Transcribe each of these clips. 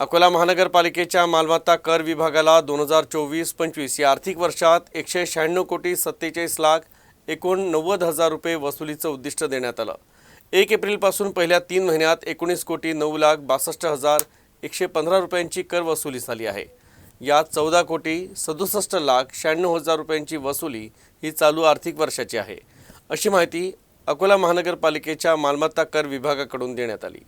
अकोला महानगरपालिकेच्या मालमत्ता कर विभागाला दोन हजार चोवीस पंचवीस या आर्थिक वर्षात एकशे शहाण्णव कोटी सत्तेचाळीस लाख एकोणनव्वद हजार रुपये वसुलीचं उद्दिष्ट देण्यात आलं. एक एप्रिलपासून पहिल्या तीन महिन्यात एकोणीस कोटी नऊ लाख बासष्ट हजार एकशे पंधरा रुपयांची कर वसुली झाली आहे. यात चौदा कोटी सदुसष्ट लाख शहाण्णव हजार रुपयांची वसुली ही चालू आर्थिक वर्षाची आहे. अशी माहिती अकोला महानगरपालिकेच्या मालमत्ता कर विभागाकडून देण्यात आली.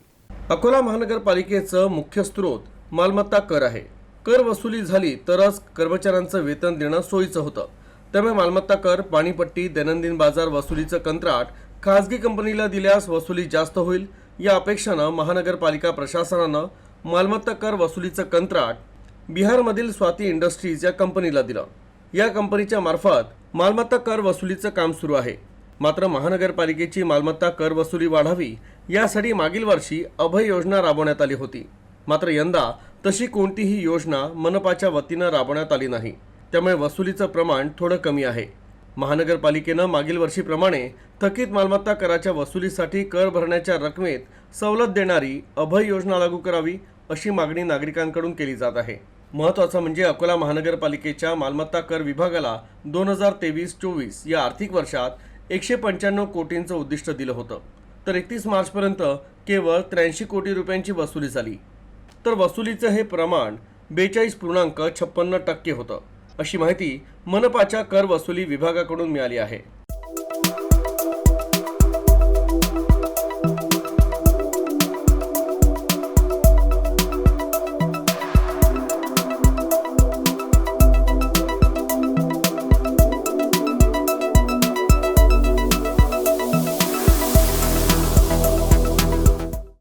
अकोला महानगरपालिकेचं मुख्य स्रोत मालमत्ता कर आहे. कर वसुली झाली तरच कर्मचाऱ्यांचं वेतन देणं सोयीचं होतं. त्यामुळे मालमत्ता कर पाणीपट्टी दैनंदिन बाजार वसुलीचं कंत्राट खाजगी कंपनीला दिल्यास वसुली जास्त होईल. या अपेक्षानं महानगरपालिका प्रशासनानं मालमत्ता कर वसुलीचं कंत्राट बिहारमधील स्वाती इंडस्ट्रीज या कंपनीला दिलं. या कंपनीच्या मार्फत मालमत्ता कर वसुलीचं काम सुरू आहे. मात्र महानगरपालिकेची मालमत्ता कर वसुली वाढावी यासाठी मागील वर्षी अभय योजना राबवण्यात आली होती. मात्र यंदा तशी कोणतीही योजना मनपाच्या वतीनं राबवण्यात आली नाही. त्यामुळे वसुलीचं प्रमाण थोडं कमी आहे. महानगरपालिकेनं मागील वर्षीप्रमाणे थकीत मालमत्ता कराच्या वसुलीसाठी कर भरण्याच्या रकमेत सवलत देणारी अभय योजना लागू करावी अशी मागणी नागरिकांकडून केली जात आहे. महत्त्वाचं म्हणजे अकोला महानगरपालिकेच्या मालमत्ता कर विभागाला दोन हजार तेवीस चोवीस या आर्थिक वर्षात एकशे पंच्याण्णव कोटींचं उद्दिष्ट दिलं होतं. तर एकतीस मार्चपर्यंत केवळ त्र्याऐंशी कोटी रुपयांची वसुली झाली. तर वसुलीचं हे प्रमाण बेचाळीस पूर्णांक छप्पन्न टक्के होतं अशी माहिती मनपाच्या कर वसुली विभागाकडून मिळाली आहे.